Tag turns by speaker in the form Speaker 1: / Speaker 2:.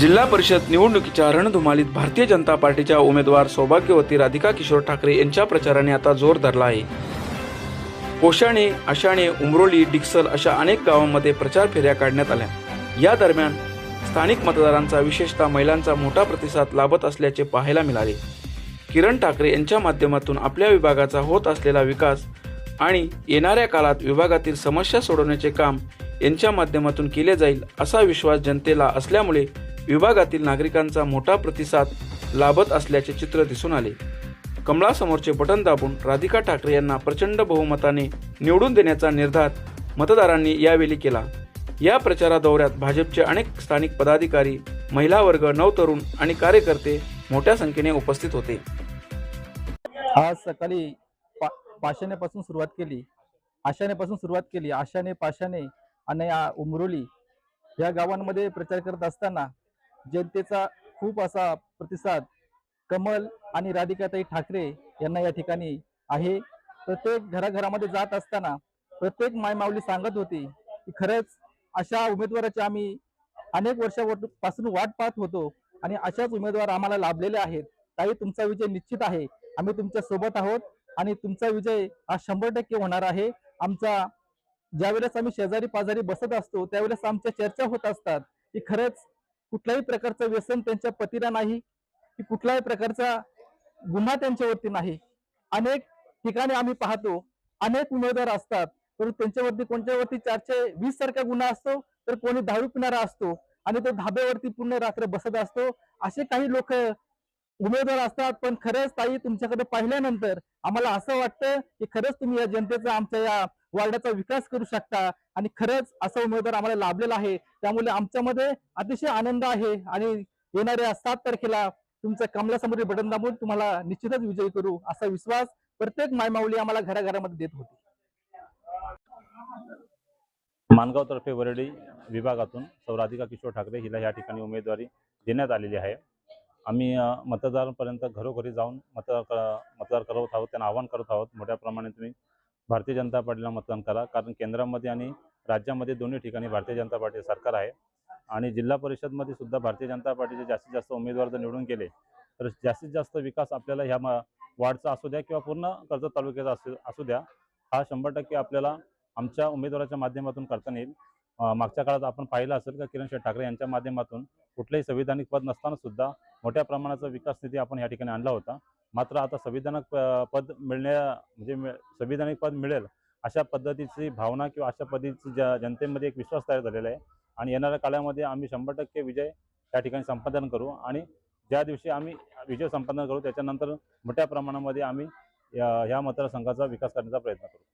Speaker 1: जिल्हा परिषद निवडणुकीच्या रणधुमालीत भारतीय जनता पार्टीच्या उमेदवार सौभाग्यवती राधिका किशोर ठाकरे यांच्या प्रचाराने आता जोर धरला आहे. कोशाणे आशाणे उमरोली डिक्सल अशा अनेक गावांमध्ये प्रचार फेऱ्या काढण्यात आल्या. या दरम्यान स्थानिक मतदारांचा विशेषतः महिलांचा मोठा प्रतिसाद लाभत असल्याचे पाहायला मिळाले. किरण ठाकरे यांच्या माध्यमातून आपल्या विभागाचा होत असलेला विकास आणि येणाऱ्या काळात विभागातील समस्या सोडवण्याचे काम यांच्या माध्यमातून केले जाईल असा विश्वास जनतेला असल्यामुळे विभागातील नागरिकांचा मोठा प्रतिसाद लाभत असल्याचे चित्र दिसून आले. कमळासमोरचे बटन दाबून राधिका ठाकरे यांना प्रचंड बहुमताने निवडून देण्याचा निर्धार मतदारांनी यावेळी केला. या प्रचारा दौऱ्यात भाजपचे अनेक स्थानिक पदाधिकारी महिला वर्ग नवतरुण आणि कार्यकर्ते मोठ्या संख्येने उपस्थित होते.
Speaker 2: आज सकाळी पा पाशानेपासून सुरुवात केली. आशानेपासून सुरुवात केली. आशाने पाशाने आणि उमरोली या गावांमध्ये प्रचार करत असताना जनतेचा खूप असा प्रतिसाद कमल आणि राधिकाताई ठाकरे यांना या ठिकाणी आहे. प्रत्येक घराघरामध्ये जात असताना प्रत्येक मायमाऊली सांगत होती की खरंच अशा उमेदवाराची आम्ही अनेक वर्षापासून वाट पाहत होतो आणि अशाच उमेदवार आम्हाला लाभलेले आहेत. ताई तुमचा विजय निश्चित आहे. आम्ही तुमच्यासोबत आहोत आणि तुमचा विजय हा शंभर टक्के होणार आहे. आमचा ज्यावेळेस आम्ही शेजारी पाजारी बसत असतो त्यावेळेस आमच्या चर्चा होत असतात की खरंच कुठल्याही प्रकारचं व्यसन त्यांच्या पतीला नाही की कुठल्याही प्रकारचा गुन्हा त्यांच्यावरती नाही. अनेक ठिकाणी आम्ही पाहतो अनेक उमेदवार असतात परंतु त्यांच्यावरती कोणत्यावरती चारशे वीस सारखा गुन्हा असतो तर कोणी दारू पिणारा असतो आणि तो धाब्यावरती पूर्ण रात्र बसत असतो असे काही लोक उमेदवार असतात. पण खरंच ताई तुमच्याकडे पाहिल्यानंतर आम्हाला असं वाटतं की खरंच तुम्ही या जनतेचा आमच्या या वार्डाचा विकास करू शकता. आणि खरंच असा उमेदवार आम्हाला लाभलेला आहे. त्यामुळे आमच्यामध्ये अतिशय आनंद आहे. आणि येणाऱ्या सात तारखेला तुमच्या कमलासमोरील बटन दाबून तुम्हाला निश्चितच विजयी करू असा विश्वास प्रत्येक मायमाऊली आम्हाला घराघरामध्ये देत होती.
Speaker 3: मानगाव तर्फे वरळी विभागातून सौ राधिका किशोर ठाकरे हिला या ठिकाणी उमेदवारी देण्यात आलेली आहे. आम्ही मतदारांपर्यंत घरोघरी जाऊन मतदार क- मतदार करत आहोत त्यांना आवाहन करत आहोत. मोठ्या प्रमाणात तुम्ही भारतीय जनता पार्टीला मतदान करा. कारण केंद्रामध्ये आणि राज्यामध्ये दोन्ही ठिकाणी भारतीय जनता पार्टी सरकार आहे. आणि जिल्हा परिषदमध्ये सुद्धा भारतीय जनता पार्टीचे जास्तीत जास्त उमेदवार जर निवडून गेले तर जास्तीत जास्त विकास आपल्याला ह्या मा- वार्डचा असू द्या किंवा पूर्ण कर्जत तालुक्याचा असू असू द्या हा शंभर टक्के आपल्याला आमच्या उमेदवाराच्या माध्यमातून करता येईल. मागच्या काळात आपण पाहिलं असेल का किरण शेठ ठाकरे यांच्या माध्यमातून कुठलंही संविधानिक पद नसताना सुद्धा मोठ्या प्रमाणाचा विकास निधी आपण या ठिकाणी आणला होता. मात्र आता संविधानक प- पद मिळण्या म्हणजे संविधानिक पद मिळेल अशा पद्धतीची भावना किंवा अशा पद्धतीची ज्या जनतेमध्ये एक विश्वास तयार झालेला आहे. आणि येणाऱ्या काळामध्ये आम्ही शंभर टक्के विजय त्या ठिकाणी संपादन करू. आणि ज्या दिवशी आम्ही विजय संपादन करू त्याच्यानंतर मोठ्या प्रमाणामध्ये आम्ही ह्या मतदारसंघाचा विकास करण्याचा प्रयत्न करू.